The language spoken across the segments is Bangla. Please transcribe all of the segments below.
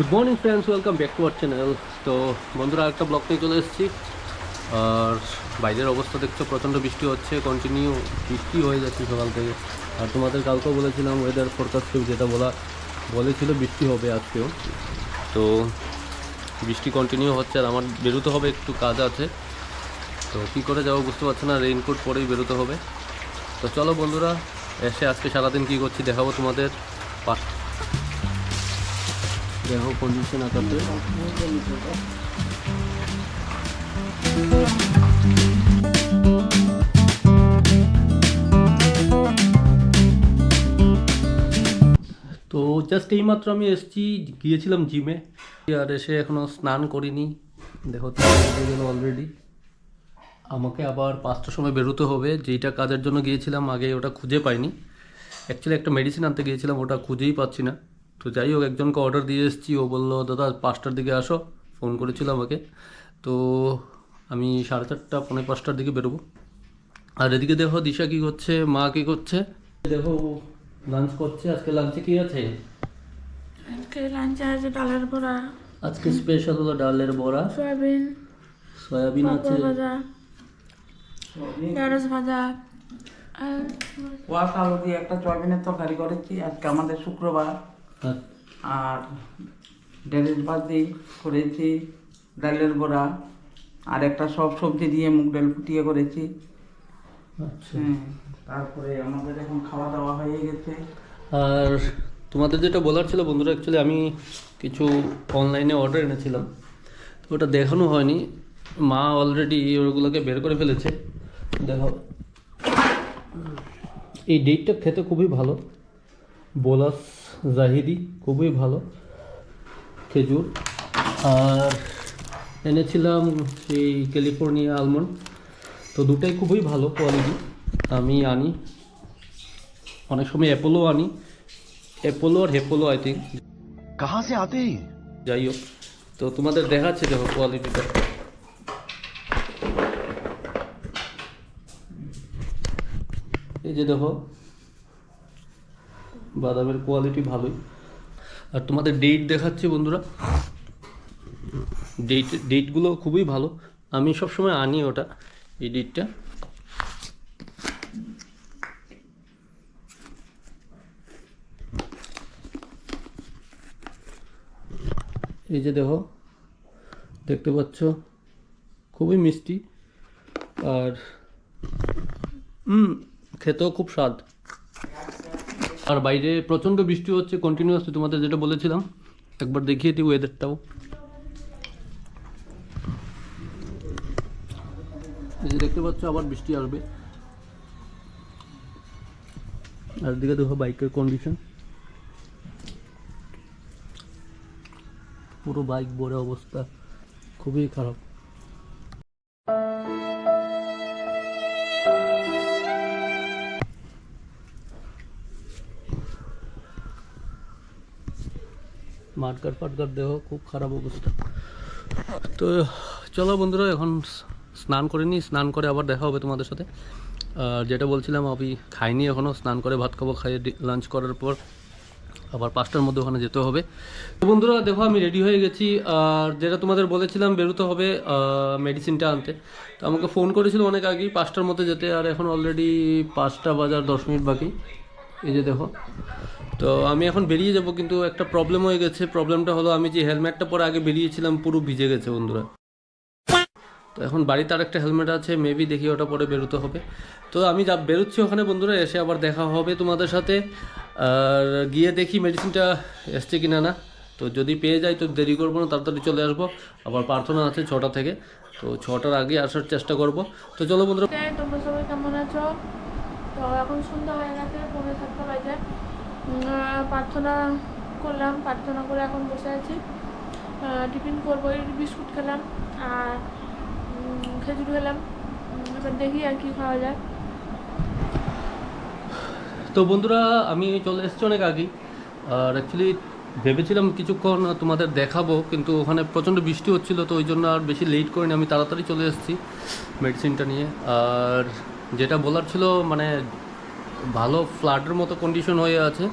Good morning friends welcome back to our channel তো বন্ধুরা একটা ব্লগ নিয়ে চলে এসেছি। আর বাইরের অবস্থা দেখছ, প্রচণ্ড বৃষ্টি হচ্ছে কন্টিনিউ বৃষ্টি হয়ে যাচ্ছে সকাল থেকে। আর তোমাদের কালকেও বলেছিলাম ওয়েদার ফোরকাস্ট যেটা বলা, বলেছিল বৃষ্টি হবে আজকেও। তো বৃষ্টি কন্টিনিউ হচ্ছে, আর আমার বেরোতে হবে, একটু কাজ আছে। তো কী করে যাব বুঝতে পারছ না রেইনকোট পরেই বেরোতে হবে। তো চলো বন্ধুরা, এসে আজকে সারাদিন কী করছি দেখাবো তোমাদের। পা- দেখো কন্ডিশন আকাতে। তো জাস্ট এইমাত্র আমি এসেছি, গিয়েছিলাম জিমে আর এসে এখনও স্নান করিনি দেখো অলরেডি আমাকে আবার পাঁচটার সময় বেরোতে হবে, যেইটা কাজের জন্য গিয়েছিলাম, আগে ওটা খুঁজে পাইনি। অ্যাকচুয়ালি একটা মেডিসিন আনতে গিয়েছিলাম, ওটা খুঁজেই পাচ্ছি না। তো যাই হোক একজনকে অর্ডার দিয়ে এসেছি। ও বলল দাদা পাঁচটার দিকে আসো। ফোন করেছিল আমাকে। তো আমি সাড়ে চারটা পৌনে পাঁচটার দিকে বেরোবো। আর এদিকে দেখো দিশা কী করছে মা কী করছে। দেখো লাঞ্চ করছে। আজকে লাঞ্চে কী আছে? আজকে লাঞ্চে আছে ডালের বড়া। আজকে স্পেশাল হলো ডালের বড়া। সয়াবিন সয়াবিন আছে। ভাজা ঢেঁড়স ভাজা ওয়াশ আলু দিয়ে একটা সয়াবিনের তরকারি করেছি। আজকে আমাদের শুক্রবার। আর ডেলিস ভাজি করেছি ডালের বড়া আর একটা সব সবজি দিয়ে মুগ ডাল ফুটিয়ে করেছি। আচ্ছা। হ্যাঁ তারপরে আমাদের এখন খাওয়া দাওয়া হয়ে গেছে। আর তোমাদের যেটা বলার ছিল বন্ধুরা অ্যাকচুয়ালি আমি কিছু অনলাইনে অর্ডার এনেছিলাম। তো ওটা দেখানো হয়নি। মা অলরেডি ওগুলোকে বের করে ফেলেছে। দেখো। এই ডেটটা খেতে খুবই ভালো। বোলাস জাহিদি খুবই ভালো খেজুর। আর এনেছিলাম সেই ক্যালিফোর্নিয়া আলমন্ড তো দুটাই খুবই ভালো কোয়ালিটি আমি আনি। অনেক সময় অ্যাপোলো আনি। অ্যাপোলো আর হেপোলো আই থিঙ্ক কাহা সে আতে যাই হোক তো তোমাদের দেখাচ্ছে দেখো কোয়ালিটিটা এই যে দেখো বাদামের কোয়ালিটি ভালোই। আর তোমাদের ডেট দেখাচ্ছে বন্ধুরা। ডেট ডেটগুলো খুবই ভালো। আমি সবসময় আনি ওটা, এই ডেটটা এই যে দেখো, দেখতে পাচ্ছ? খুবই মিষ্টি। আর খেতেও খুব স্বাদ। আর বাইরে প্রচণ্ড বৃষ্টি হচ্ছে কন্টিনিউয়াসলি তোমাদের যেটা বলেছিলাম, একবার দেখিয়ে দিই ওয়েদারটাও এই যে দেখতে পাচ্ছ, আবার বৃষ্টি আসবে। আর দিকে দেখো বাইকের কন্ডিশন পুরো বাইক ভরে অবস্থা, খুবই খারাপ। মাটকার ফাটকার দেহ খুব খারাপ অবস্থা। তো, চলো বন্ধুরা, এখন স্নান করে নিই। স্নান করে আবার দেখা হবে তোমাদের সাথে। আর যেটা বলছিলাম, আমি খাইনি এখনও স্নান করে ভাত খাব, খাইয়ে লাঞ্চ করার পর আবার পাঁচটার মধ্যে ওখানে যেতে হবে। তো বন্ধুরা, দেখো, আমি রেডি হয়ে গেছি। আর যেটা তোমাদের বলেছিলাম, বেরোতে হবে মেডিসিনটা আনতে। তো আমাকে ফোন করেছিল অনেক আগেই, পাঁচটার মধ্যে যেতে। আর এখন অলরেডি পাঁচটা বাজার দশ মিনিট বাকি। এই যে দেখো। তো আমি এখন বেরিয়ে যাব, কিন্তু একটা প্রবলেম হয়ে গেছে। প্রবলেমটা হলো, আমি যে হেলমেটটা পরে আগে বেরিয়েছিলাম, পুরো ভিজে গেছে বন্ধুরা। তো এখন বাড়িতে আর একটা হেলমেট আছে মেবি দেখি ওটা পরে বেরোতে হবে। তো আমি যা বেরোচ্ছি ওখানে বন্ধুরা, এসে আবার দেখা হবে তোমাদের সাথে। আর গিয়ে দেখি মেডিসিনটা এসছে কি না। না তো যদি পেয়ে যাই, তো দেরি করব না, তাড়াতাড়ি চলে আসব। আবার প্রার্থনা আছে ছটা থেকে। তো ছটার আগে আসার চেষ্টা করব। তো চলো বন্ধুরা। তোমরা সবাই কেমন আছো? তো এখন সন্ধ্যা হয়ে গেছে, পৌনে সাতটা বাজে। প্রার্থনা করলাম, প্রার্থনা করে এখন বসে আছি। টিফিন করব বিস্কুট খেলাম, আর খেজুর খেলাম। এবার দেখি আর কি খাওয়া যায়। তো বন্ধুরা, আমি চলে এসেছি অনেক আগেই। আর অ্যাকচুয়ালি ভেবেছিলাম কিছুক্ষণ তোমাদের দেখাবো, কিন্তু ওখানে প্রচণ্ড বৃষ্টি হচ্ছিল, তো ওই জন্য আর বেশি লেট করিনি। আমি তাড়াতাড়ি চলে এসেছি মেডিসিনটা নিয়ে। আর যেটা বলার ছিল মানে ভালো ফ্লাডের মতো কন্ডিশন হয়ে আছে।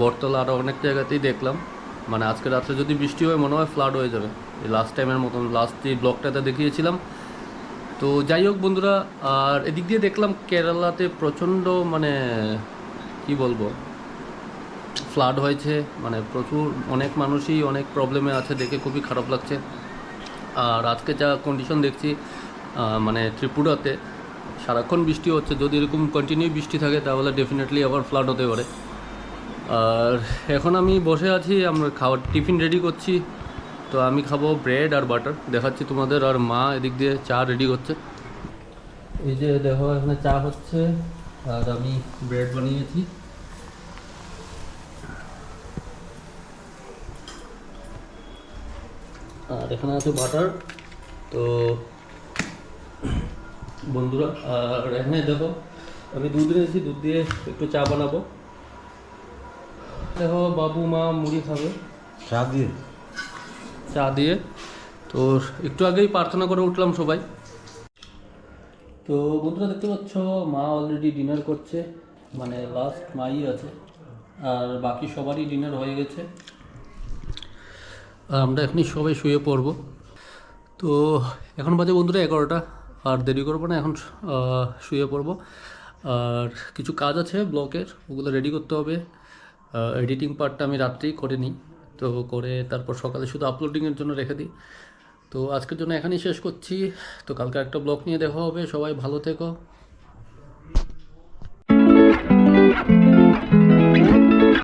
বটতলা আরও অনেক জায়গাতেই দেখলাম। মানে আজকে রাত্রে যদি বৃষ্টি হয়, মনে হয় ফ্লাড হয়ে যাবে। এই লাস্ট টাইমের মতন লাস্ট যে ব্লকটাতে দেখিয়েছিলাম। তো যাই হোক বন্ধুরা, আর এদিক দিয়ে দেখলাম কেরালাতে প্রচণ্ড মানে কি বলব ফ্লাড হয়েছে। মানে প্রচুর, অনেক মানুষই অনেক প্রবলেমে আছে, দেখে খুবই খারাপ লাগছে। আর আজকে যা কন্ডিশন দেখছি মানে ত্রিপুরাতে সারাক্ষণ বৃষ্টি হচ্ছে, যদি এরকম কন্টিনিউ বৃষ্টি থাকে, তাহলে ডেফিনেটলি আবার ফ্লাড হতে পারে। আর এখন আমি বসে আছি, আমরা খাওয়ার টিফিন রেডি করছি। তো আমি খাব ব্রেড আর বাটার দেখাচ্ছি তোমাদের আর মা এদিক দিয়ে চা রেডি করছে। এই যে দেখো, এখানে চা হচ্ছে, আর আমি ব্রেড বানিয়েছি। আর এখানে আছে বাটার তো বন্ধুরা আর এখানে দেখো আমি দুধ নিয়েছি দুধ দিয়ে একটু চা বানাবো। দেখো বাবু মা মুড়ি খাবে। চা দিয়ে? চা দিয়ে। তো একটু আগেই প্রার্থনা করে উঠলাম সবাই। তো বন্ধুরা দেখতে পাচ্ছ মা অলরেডি ডিনার করছে। মানে লাস্ট মাই আছে। আর বাকি সবারই ডিনার হয়ে গেছে। আর আমরা এখনই সবাই শুয়ে পড়ব। তো এখন বাজে বন্ধুরা এগারোটা। আর দেরি করব না, এখন শুয়ে পড়ব। আর কিছু কাজ আছে ব্লকের, ওগুলো রেডি করতে হবে। এডিটিং পার্টটা আমি রাত্রেই করে নিই। তো করে তারপর সকালে শুধু আপলোডিংয়ের জন্য রেখে দিই। তো আজকের জন্য এখানেই শেষ করছি। তো কালকে একটা ব্লগ নিয়ে দেখা হবে। সবাই ভালো থেকো।